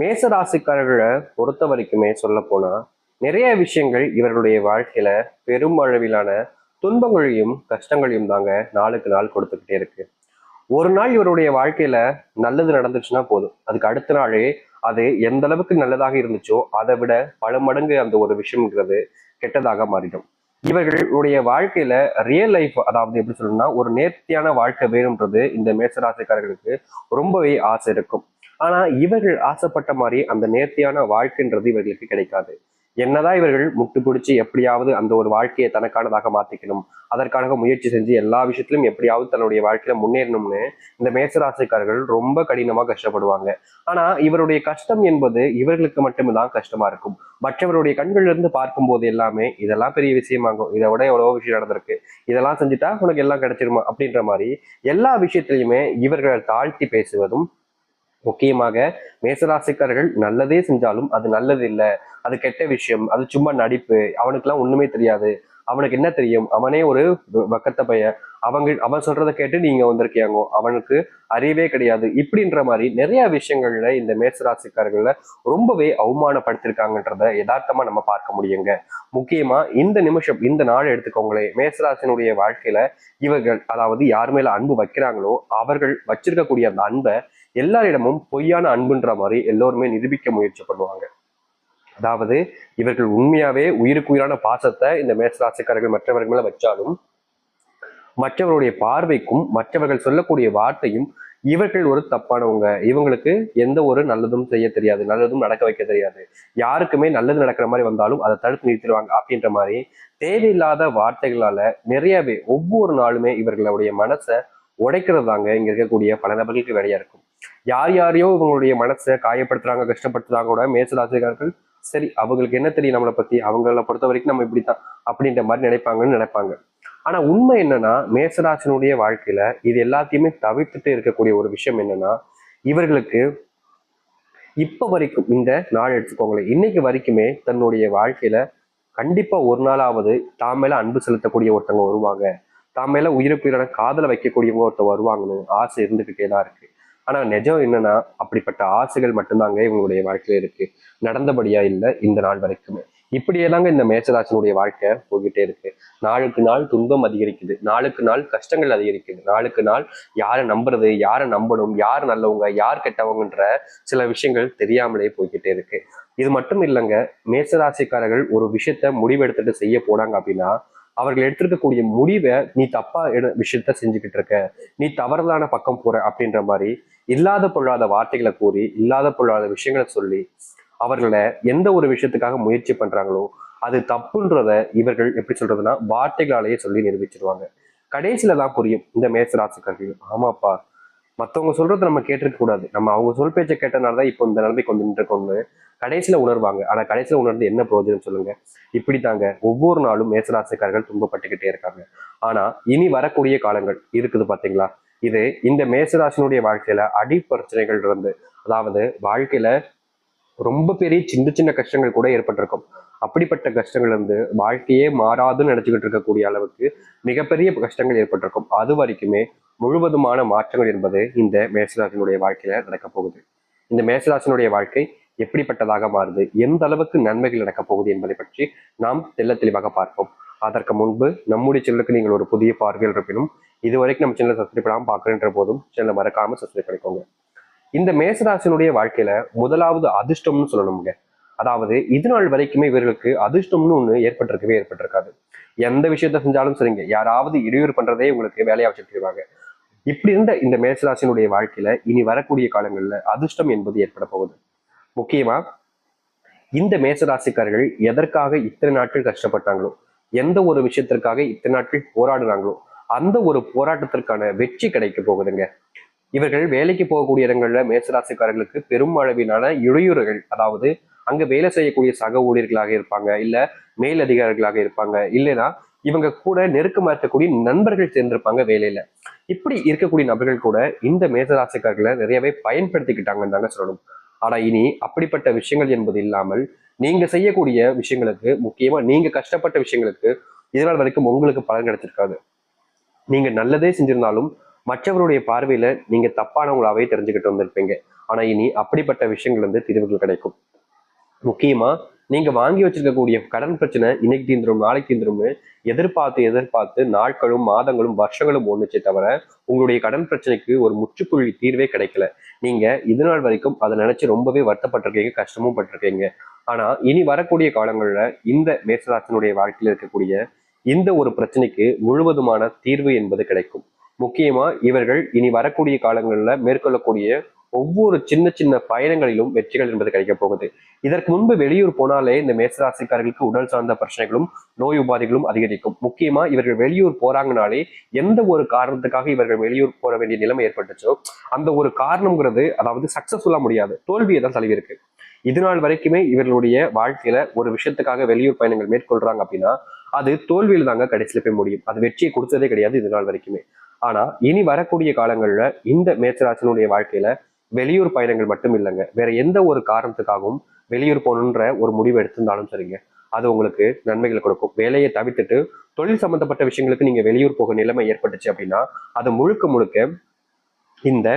மேசராசிக்காரர்களை பொறுத்த வரைக்குமே சொல்ல போனா நிறைய விஷயங்கள் இவர்களுடைய வாழ்க்கையில பெரும் அளவிலான துன்பங்களையும் கஷ்டங்களையும் தாங்க நாளுக்கு நாள் கொடுத்துக்கிட்டே இருக்கு. ஒரு நாள் இவருடைய வாழ்க்கையில நல்லது நடந்துச்சுன்னா போதும். அதுக்கு அடுத்த நாளே அது எந்த அளவுக்கு நல்லதாக இருந்துச்சோ அதை விட பல மடங்கு அந்த ஒரு விஷயம்ங்கிறது கெட்டதாக மாறிடும். இவர்களுடைய வாழ்க்கையில ரியல் லைஃப் அதாவது எப்படி சொல்லணும்னா ஒரு நேர்த்தியான வாழ்க்கை வேணும்ன்றது இந்த மேசராசிக்காரர்களுக்கு ரொம்பவே ஆசை இருக்கும். ஆனா இவர்கள் ஆசைப்பட்ட மாதிரி அந்த நேர்த்தியான வாழ்க்கைன்றது இவர்களுக்கு கிடைக்காது. என்னதான் இவர்கள் முட்டு பிடிச்சி எப்படியாவது அந்த ஒரு வாழ்க்கையை தனக்கானதாக மாத்திக்கணும். அதற்காக முயற்சி செஞ்சு எல்லா விஷயத்திலும் எப்படியாவது தன்னுடைய வாழ்க்கையில முன்னேறணும்னு இந்த மேசராசிக்காரர்கள் ரொம்ப கடினமா கஷ்டப்படுவாங்க. ஆனா இவருடைய கஷ்டம் என்பது இவர்களுக்கு மட்டுமே தான் கஷ்டமா இருக்கும். மற்றவருடைய கண்கள்ல இருந்து பார்க்கும்போது எல்லாமே இதெல்லாம் பெரிய விஷயமாகும் இதை விட எவ்வளவோ விஷயம் நடந்திருக்கு. இதெல்லாம் செஞ்சுட்டா உனக்கு எல்லாம் கிடைச்சிருமா? அப்படின்ற மாதிரி எல்லா விஷயத்திலையுமே இவர்களை தாழ்த்தி பேசுவதும் முக்கியமாக மேசராசிக்காரர்கள் நல்லதே செஞ்சாலும் அது நல்லது இல்லை. அது கெட்ட விஷயம். அது சும்மா நடிப்பு. அவனுக்குலாம் ஒண்ணுமே தெரியாது. அவனுக்கு என்ன தெரியும்? அவனே ஒரு வக்கத்த பையன். அவங்க அவன் சொல்றதை கேட்டு நீங்க வந்திருக்கியாங்கோ அவனுக்கு அறிவே கிடையாது. இப்படின்ற மாதிரி நிறைய விஷயங்கள்ல இந்த மேசராசிக்காரர்கள ரொம்பவே அவமானப்படுத்திருக்காங்கன்றத யதார்த்தமா நம்ம பார்க்க முடியுங்க. முக்கியமா இந்த நிமிஷம் இந்த நாள் எடுத்துக்கோங்களேன் மேசராசினுடைய வாழ்க்கையில இவர்கள் அதாவது யார் மேல அன்பு வைக்கிறாங்களோ அவர்கள் வச்சிருக்கக்கூடிய அந்த அன்பை எல்லாரிடமும் பொய்யான அன்புன்ற மாதிரி எல்லோருமே நிரூபிக்க முயற்சி பண்ணுவாங்க. அதாவது இவர்கள் உண்மையாவே உயிருக்கு உயிரான பாசத்தை இந்த மேசராசிக்காரர்கள் மற்றவர்கள் மேல வச்சாலும் மற்றவருடைய பார்வைக்கும் மற்றவர்கள் சொல்லக்கூடிய வார்த்தையும் இவர்கள் ஒரு தப்பானவங்க. இவங்களுக்கு எந்த ஒரு நல்லதும் செய்ய தெரியாது நல்லதும் நடக்க வைக்க தெரியாது. யாருக்குமே நல்லது நடக்கிற மாதிரி வந்தாலும் அதை தடுத்து நிறுத்திடுவாங்க அப்படின்ற மாதிரி தேவையில்லாத வார்த்தைகளால நிறையவே ஒவ்வொரு நாளுமே இவர்களுடைய மனசை உடைக்கிறது தாங்க இங்க இருக்கக்கூடிய பல நபர்களுக்கு வேலையா இருக்கும். யார் யாரையோ இவங்களுடைய மனசை காயப்படுத்துறாங்க கஷ்டப்படுத்துறாங்க கூட மேசராசிக்காரர்கள் சரி அவங்களுக்கு என்ன தெரியும் நம்மளை பத்தி? அவங்கள பொறுத்த வரைக்கும் நம்ம இப்படித்தான் அப்படின்ற மாதிரி நினைப்பாங்கன்னு நினைப்பாங்க. ஆனா உண்மை என்னன்னா மேசராசினுடைய வாழ்க்கையில இது எல்லாத்தையுமே தவிர்த்துட்டு இருக்கக்கூடிய ஒரு விஷயம் என்னன்னா இவர்களுக்கு இப்ப வரைக்கும் இந்த நாள் எடுத்துக்கோங்களேன் இன்னைக்கு வரைக்குமே தன்னுடைய வாழ்க்கையில கண்டிப்பா ஒரு நாளாவது தாமேல மேல அன்பு செலுத்தக்கூடிய ஒருத்தவங்க வருவாங்க. தாம் மேல உயிருக்குயிரான காதலை வைக்கக்கூடியவங்க ஒருத்தர் வருவாங்கன்னு ஆசை இருந்துகிட்டே தான் இருக்கு. ஆனால் நிஜம் என்னன்னா அப்படிப்பட்ட ஆசைகள் மட்டும்தாங்க இவங்களுடைய வாழ்க்கையில இருக்கு. நடந்தபடியா இல்லை இந்த நாள் வரைக்குமே. இப்படியெல்லாங்க இந்த மேச்சராசனுடைய வாழ்க்கை போய்கிட்டே இருக்கு. நாளுக்கு நாள் துன்பம் அதிகரிக்குது. நாளுக்கு நாள் கஷ்டங்கள் அதிகரிக்குது. நாளுக்கு நாள் யாரை நம்புறது யாரை நம்பணும் யார் நல்லவங்க யார் கெட்டவங்கன்ற சில விஷயங்கள் தெரியாமலே போய்கிட்டே இருக்கு. இது மட்டும் இல்லைங்க மேசராசிக்காரர்கள் ஒரு விஷயத்த முடிவெடுத்துட்டு செய்ய போனாங்க அப்படின்னா அவர்கள் எடுத்திருக்கக்கூடிய முடிவை நீ தப்பா எடு- விஷயத்த செஞ்சுக்கிட்டு இருக்க. நீ தவறுதலான பக்கம் போற அப்படின்ற மாதிரி இல்லாத பொருளாத வார்த்தைகளை கூறி இல்லாத பொருளாத விஷயங்களை சொல்லி அவர்களை எந்த ஒரு விஷயத்துக்காக முயற்சி பண்றாங்களோ அது தப்புன்றத இவர்கள் எப்படி சொல்றதுன்னா வார்த்தைகளாலேயே சொல்லி நிரூபிச்சிருவாங்க. கடைசியில தான் புரியும் இந்த மேசராசிக்காரர்கள் ஆமாப்பா மத்தவங்க சொல்றதை நம்ம கேட்டிருக்க கூடாது. நம்ம அவங்க சொல் பேச்சை கேட்டனால தான் இப்போ இந்த நிலைமைக்கு வந்து நின்றுருக்கோம்னு கடைசியில உணர்வாங்க. ஆனா கடைசியில உணர்ந்து என்ன பிரயோஜனம் சொல்லுங்க? இப்படித்தாங்க. ஒவ்வொரு நாளும் மேசராசிக்காரர்கள் துன்பப்பட்டுக்கிட்டே இருக்காங்க. ஆனா இனி வரக்கூடிய காலங்கள் இருக்குது பாத்தீங்களா? இது இந்த மேசராசினுடைய வாழ்க்கையில அடி பிரச்சனைகள் இருந்து அதாவது வாழ்க்கையில ரொம்ப பெரிய சின்ன சின்ன கஷ்டங்கள் கூட ஏற்பட்டிருக்கும். அப்படிப்பட்ட கஷ்டங்கள் இருந்து வாழ்க்கையே மாறாதுன்னு நினைச்சுக்கிட்டு இருக்கக்கூடிய அளவுக்கு மிகப்பெரிய கஷ்டங்கள் ஏற்பட்டிருக்கும். அது வரைக்குமே முழுவதுமான மாற்றங்கள் என்பது இந்த மேசராசினுடைய வாழ்க்கையில நடக்க போகுது. இந்த மேசராசினுடைய வாழ்க்கை எப்படிப்பட்டதாக மாறுது? எந்த அளவுக்கு நன்மைகள் நடக்கப் போகுது என்பதை பற்றி நாம் தெல்ல தெளிவாக பார்ப்போம். அதற்கு முன்பு நம்முடைய சேனலுக்கு நீங்கள் ஒரு புதிய பார்வையில் இருப்பினும் இதுவரைக்கும் நம்ம சேனலை சப்ஸ்கிரைப் பண்ணாமல் பார்க்குறன்ற போதும் சேனலை மறக்காம சப்ஸ்கிரைப் பண்ணிக்கோங்க. இந்த மேசராசினுடைய வாழ்க்கையில முதலாவது அதிர்ஷ்டம்னு சொல்லணுங்க அதாவது இது நாள் வரைக்குமே இவர்களுக்கு அதிர்ஷ்டம்னு ஒண்ணு ஏற்பட்டிருக்கவே ஏற்பட்டிருக்காது. எந்த விஷயத்த செஞ்சாலும் சரிங்க. யாராவது இடையூறு பண்றதே உங்களுக்கு வேலையாக வச்சுருவாங்க இப்படி இருந்த இந்த மேசராசினுடைய வாழ்க்கையில இனி வரக்கூடிய காலங்களில் அதிர்ஷ்டம் என்பது ஏற்பட போகுது. முக்கியமா இந்த மேசராசிக்காரர்கள் எதற்காக இத்தனை நாட்கள் கஷ்டப்பட்டாங்களோ எந்த ஒரு விஷயத்திற்காக இத்தனை நாட்கள் போராடுறாங்களோ அந்த ஒரு போராட்டத்திற்கான வெற்றி கிடைக்க போகுதுங்க. இவர்கள் வேலைக்கு போகக்கூடிய இடங்கள்ல மேசராசிக்காரர்களுக்கு பெரும் அளவிலான இடையூறுகள் அதாவது அங்க வேலை செய்யக்கூடிய சக ஊழியர்களாக இருப்பாங்க இல்ல மேல் அதிகாரிகளாக இருப்பாங்க இல்லைன்னா இவங்க கூட நெருக்கமா இருக்கக்கூடிய நண்பர்கள் சேர்ந்திருப்பாங்க வேலையில. இப்படி இருக்கக்கூடிய நபர்கள் கூட இந்த மேசராசிக்காரர்களை நிறையவே பயன்படுத்திக்கிட்டாங்கன்னு தாங்க சொல்லணும். ஆனா இனி அப்படிப்பட்ட விஷயங்கள் என்பது இல்லாமல் நீங்க செய்யக்கூடிய விஷயங்களுக்கு முக்கியமா நீங்க கஷ்டப்பட்ட விஷயங்களுக்கு இதனால் வரைக்கும் உங்களுக்கு பலன் கிடைச்சிருக்காது. நீங்க நல்லதே செஞ்சிருந்தாலும் மற்றவருடைய பார்வையில நீங்க தப்பானவங்களாவே தெரிஞ்சுக்கிட்டு வந்திருப்பீங்க. ஆனா இனி அப்படிப்பட்ட விஷயங்கள் வந்து தீர்வுகள் கிடைக்கும். முக்கியமா நீங்க வாங்கி வச்சிருக்கக்கூடிய கடன் பிரச்சனை இன்னைக்கு தீந்துரும் நாளைக்கு தீந்துரும்னு எதிர்பார்த்து எதிர்பார்த்து நாட்களும் மாதங்களும் வருஷங்களும் ஒன்றுச்சே தவிர உங்களுடைய கடன் பிரச்சனைக்கு ஒரு முற்றுப்புள்ளி தீர்வே கிடைக்கல. நீங்க இது நாள் வரைக்கும் அதை நினைச்சு ரொம்பவே வருத்தப்பட்டிருக்கீங்க கஷ்டமும் பட்டிருக்கீங்க. ஆனா இனி வரக்கூடிய காலங்களில் இந்த மேசராசனுடைய வாழ்க்கையில் இருக்கக்கூடிய இந்த ஒரு பிரச்சனைக்கு முழுவதுமான தீர்வு என்பது கிடைக்கும். முக்கியமா இவர்கள் இனி வரக்கூடிய காலங்களில் மேற்கொள்ளக்கூடிய ஒவ்வொரு சின்ன சின்ன பயணங்களிலும் வெற்றிகள் என்பது கிடைக்கப் போகுது. இதற்கு முன்பு வெளியூர் போனாலே இந்த மேசராசிக்காரர்களுக்கு உடல் சார்ந்த பிரச்சனைகளும் நோய் உபாதைகளும் அதிகரிக்கும். முக்கியமா இவர்கள் வெளியூர் போறாங்கனாலே எந்த ஒரு காரணத்துக்காக இவர்கள் வெளியூர் போற வேண்டிய நிலைமை ஏற்பட்டுச்சோ அந்த ஒரு காரணம்ங்கிறது அதாவது சக்சஸ்ஃபுல்லா முடியாது. தோல்வியை தான் தழுவி இருக்கு இது நாள் வரைக்குமே இவர்களுடைய வாழ்க்கையில ஒரு விஷயத்துக்காக வெளியூர் பயணங்கள் மேற்கொள்றாங்க அப்படின்னா அது தோல்வியில் தாங்க கடைசியில போய் முடியும். அது வெற்றியை கொடுத்ததே கிடையாது இது நாள் வரைக்குமே. ஆனா இனி வரக்கூடிய காலங்கள்ல இந்த மேச்சராசனுடைய வாழ்க்கையில வெளியூர் பயணங்கள் மட்டும் இல்லைங்க. வேற எந்த ஒரு காரணத்துக்காகவும் வெளியூர் போகணுன்ற ஒரு முடிவு எடுத்திருந்தாலும் சரிங்க. அது உங்களுக்கு நன்மைகளை கொடுக்கும். வேலையை தவிர்த்துட்டு தொழில் சம்பந்தப்பட்ட விஷயங்களுக்கு நீங்க வெளியூர் போக நிலைமை ஏற்பட்டுச்சு அப்படின்னா அது முழுக்க முழுக்க இந்த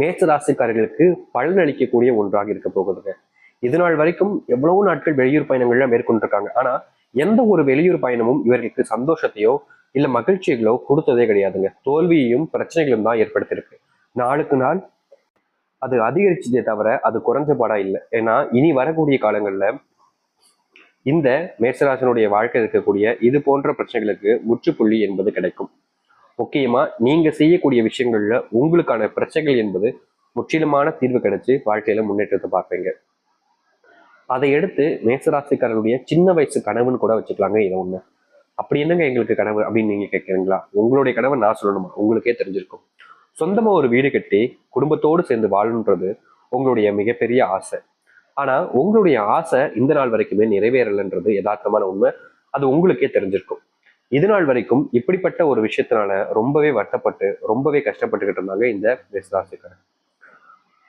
மேசராசிக்காரர்களுக்கு பலனளிக்கக்கூடிய பலன் அளிக்கக்கூடிய ஒன்றாக இருக்க போகுதுங்க. இது நாள் வரைக்கும் எவ்வளவு நாட்கள் வெளியூர் பயணங்கள்லாம் மேற்கொண்டிருக்காங்க. ஆனா எந்த ஒரு வெளியூர் பயணமும் இவர்களுக்கு சந்தோஷத்தையோ இல்ல மகிழ்ச்சிகளோ கொடுத்ததே கிடையாதுங்க. தோல்வியையும் பிரச்சனைகளும் தான் ஏற்படுத்தியிருக்கு. நாளுக்கு நாள் அது அதிகரிச்சதே தவிர அது குறைஞ்ச பாடா இல்லை. ஏன்னா இனி வரக்கூடிய காலங்கள்ல இந்த மேசராசனுடைய வாழ்க்கை இருக்கக்கூடிய இது போன்ற பிரச்சனைகளுக்கு முற்றுப்புள்ளி என்பது கிடைக்கும். முக்கியமா நீங்க செய்யக்கூடிய விஷயங்கள்ல உங்களுக்கான பிரச்சனைகள் என்பது முற்றிலுமான தீர்வு கிடைச்சு வாழ்க்கையில முன்னேற்றத்தை பார்ப்பீங்க. அதை எடுத்து மேசராசிக்காரருடைய சின்ன வயசு கனவுன்னு கூட வச்சுக்கலாங்க இதை ஒண்ணு. அப்படி என்னங்க எங்களுக்கு கனவு அப்படின்னு நீங்க கேட்குறீங்களா உங்களுடைய கனவை நான் சொல்லணுமா? உங்களுக்கே தெரிஞ்சிருக்கும். சொந்தமாக ஒரு வீடு கட்டி குடும்பத்தோடு சேர்ந்து வாழணுன்றது உங்களுடைய மிகப்பெரிய ஆசை. ஆனால் உங்களுடைய ஆசை இந்த நாள் வரைக்குமே நிறைவேறலைன்றது யதார்த்தமான உண்மை. அது உங்களுக்கே தெரிஞ்சிருக்கும். இது நாள் வரைக்கும் இப்படிப்பட்ட ஒரு விஷயத்தினால ரொம்பவே வருத்தப்பட்டு ரொம்பவே கஷ்டப்பட்டுக்கிட்டு இருந்தாங்க இந்த மேசராசிக்காரர்.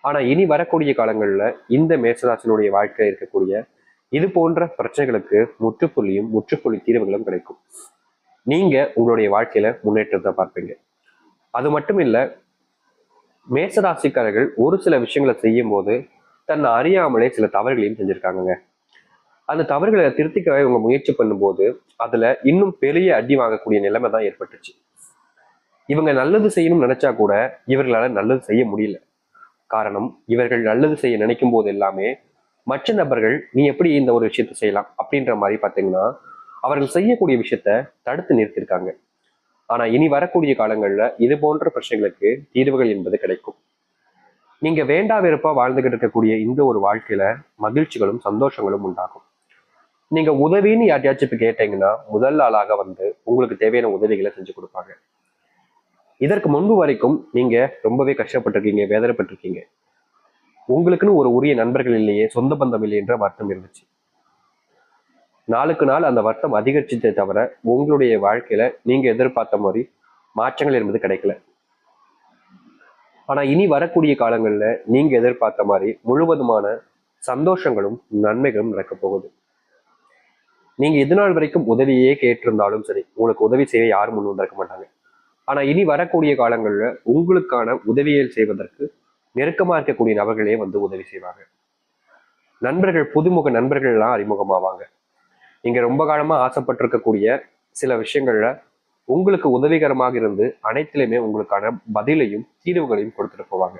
ஆனால் இனி வரக்கூடிய காலங்களில் இந்த மேசராசினுடைய வாழ்க்கையில் இருக்கக்கூடிய இது போன்ற பிரச்சனைகளுக்கு முற்றுப்புள்ளியும் முற்றுப்புள்ளி தீர்வுகளும் கிடைக்கும். நீங்க உங்களுடைய வாழ்க்கையில முன்னேற்றத்தை பார்ப்பீங்க. அது மட்டும் இல்லை மேசராசிக்காரர்கள் ஒரு சில விஷயங்களை செய்யும் போது தன்னை அறியாமலே சில தவறுகளையும் செஞ்சுருக்காங்கங்க. அந்த தவறுகளை திருத்திக்கவே இவங்க முயற்சி பண்ணும்போது அதுல இன்னும் பெரிய அடி வாங்கக்கூடிய நிலைமை தான் ஏற்பட்டுச்சு. இவங்க நல்லது செய்யணும்னு நினைச்சா கூட இவர்களால நல்லது செய்ய முடியல. காரணம் இவர்கள் நல்லது செய்ய நினைக்கும் போது எல்லாமே மற்ற நபர்கள் நீ எப்படி இந்த ஒரு விஷயத்தை செய்யலாம்? அப்படின்ற மாதிரி பார்த்தீங்கன்னா அவர்கள் செய்யக்கூடிய விஷயத்த தடுத்து நிறுத்திருக்காங்க ஆனா இனி வரக்கூடிய காலங்கள்ல இது போன்ற பிரச்சனைகளுக்கு தீர்வுகள் என்பது கிடைக்கும். நீங்க வேண்டா வெறுப்பா வாழ்ந்துகிட்டு இருக்கக்கூடிய இந்த ஒரு வாழ்க்கையில மகிழ்ச்சிகளும் சந்தோஷங்களும் உண்டாகும். நீங்க உதவின்னு யார்ட்டையாச்சும் இப்ப கேட்டீங்கன்னா முதல் ஆளாக வந்து உங்களுக்கு தேவையான உதவிகளை செஞ்சு கொடுப்பாங்க. இதற்கு முன்பு வரைக்கும் நீங்க ரொம்பவே கஷ்டப்பட்டிருக்கீங்க வேதனைப்பட்டிருக்கீங்க. உங்களுக்குன்னு ஒரு உரிய நண்பர்கள் இல்லையே சொந்த பந்தம் இல்லையே என்ற வருத்தம் இருந்துச்சு. நாளுக்கு நாள் அந்த வருத்தம் அதிகரிச்சதே தவிர உங்களுடைய வாழ்க்கையில நீங்க எதிர்பார்த்த மாதிரி மாற்றங்கள் என்பது கிடைக்கல. ஆனா இனி வரக்கூடிய காலங்கள்ல நீங்க எதிர்பார்த்த மாதிரி முழுவதுமான சந்தோஷங்களும் நன்மைகளும் நடக்க போகுது. நீங்க இது நாள் வரைக்கும் உதவியே கேட்டிருந்தாலும் சரி உங்களுக்கு உதவி செய்ய யாரும் முன் வந்திருக்க மாட்டாங்க. ஆனா இனி வரக்கூடிய காலங்கள்ல உங்களுக்கான உதவியை செய்வதற்கு நெருக்கமா இருக்கக்கூடிய நபர்களே வந்து உதவி செய்வாங்க. நண்பர்கள் புதுமுக நண்பர்கள் எல்லாம் அறிமுகமாவாங்க. நீங்கள் ரொம்ப காலமா ஆசைப்பட்டிருக்கக்கூடிய சில விஷயங்கள்ல உங்களுக்கு உதவிகரமாக இருந்து அனைத்திலுமே உங்களுக்கான பதிலையும் தீர்வுகளையும் கொடுத்துட்டு போவாங்க.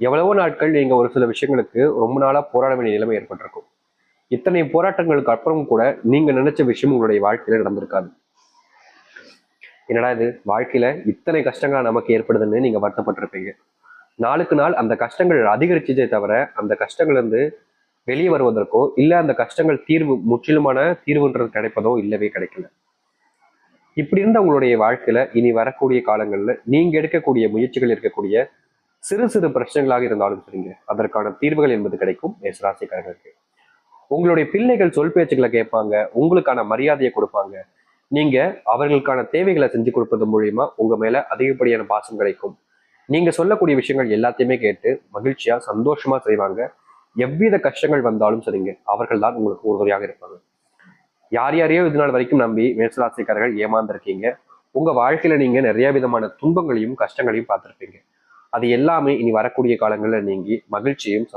எவ்வளவோ நாட்கள் நீங்க ஒரு சில விஷயங்களுக்கு ரொம்ப நாளா போராட வேண்டிய நிலைமை ஏற்பட்டிருக்கும். இத்தனை போராட்டங்களுக்கு அப்புறம் கூட நீங்க நினைச்ச விஷயம் உங்களுடைய வாழ்க்கையில் நடந்திருக்காது. என்னடா இது? வாழ்க்கையில இத்தனை கஷ்டங்கள் நமக்கு ஏற்படுதுன்னு நீங்க வருத்தப்பட்டிருப்பீங்க. நாளுக்கு நாள் அந்த கஷ்டங்கள் அதிகரிச்சதே தவிர அந்த கஷ்டங்கள் இருந்து வெளியே வருவதற்கோ இல்ல அந்த கஷ்டங்கள் தீர்வு முற்றிலுமான தீர்வுன்றது கிடைப்பதோ இல்லவே கிடைக்கல. இப்படி இருந்த உங்களுடைய வாழ்க்கையில இனி வரக்கூடிய காலங்கள்ல நீங்க எடுக்கக்கூடிய முயற்சிகள் இருக்கக்கூடிய சிறு சிறு பிரச்சனைகளாக இருந்தாலும் சரிங்க. அதற்கான தீர்வுகள் என்பது கிடைக்கும். மேசராசிக்காரர்களுக்கு. உங்களுடைய பிள்ளைகள் சொல் பேச்சுக்களை கேட்பாங்க உங்களுக்கான மரியாதையை கொடுப்பாங்க. நீங்க அவர்களுக்கான தேவைகளை செஞ்சு கொடுப்பது மூலியமா உங்க மேல அதிகப்படியான பாசம் கிடைக்கும். நீங்க சொல்லக்கூடிய விஷயங்கள் எல்லாத்தையுமே கேட்டு மகிழ்ச்சியா சந்தோஷமா செய்வாங்க. எவ்வித கஷ்டங்கள் வந்தாலும் சரிங்க அவர்கள் தான் உங்களுக்கு உறுதுணையாக இருப்பாங்க. யார் யாரையோ இது நாள் வரைக்கும் நம்பி மேசராசிக்காரர்கள் ஏமாந்துருக்கீங்க. உங்க வாழ்க்கையில நீங்க நிறைய விதமான துன்பங்களையும் கஷ்டங்களையும் பார்த்துருப்பீங்க. அது எல்லாமே இனி வரக்கூடிய காலங்களில் நீங்கி மகிழ்ச்சியும்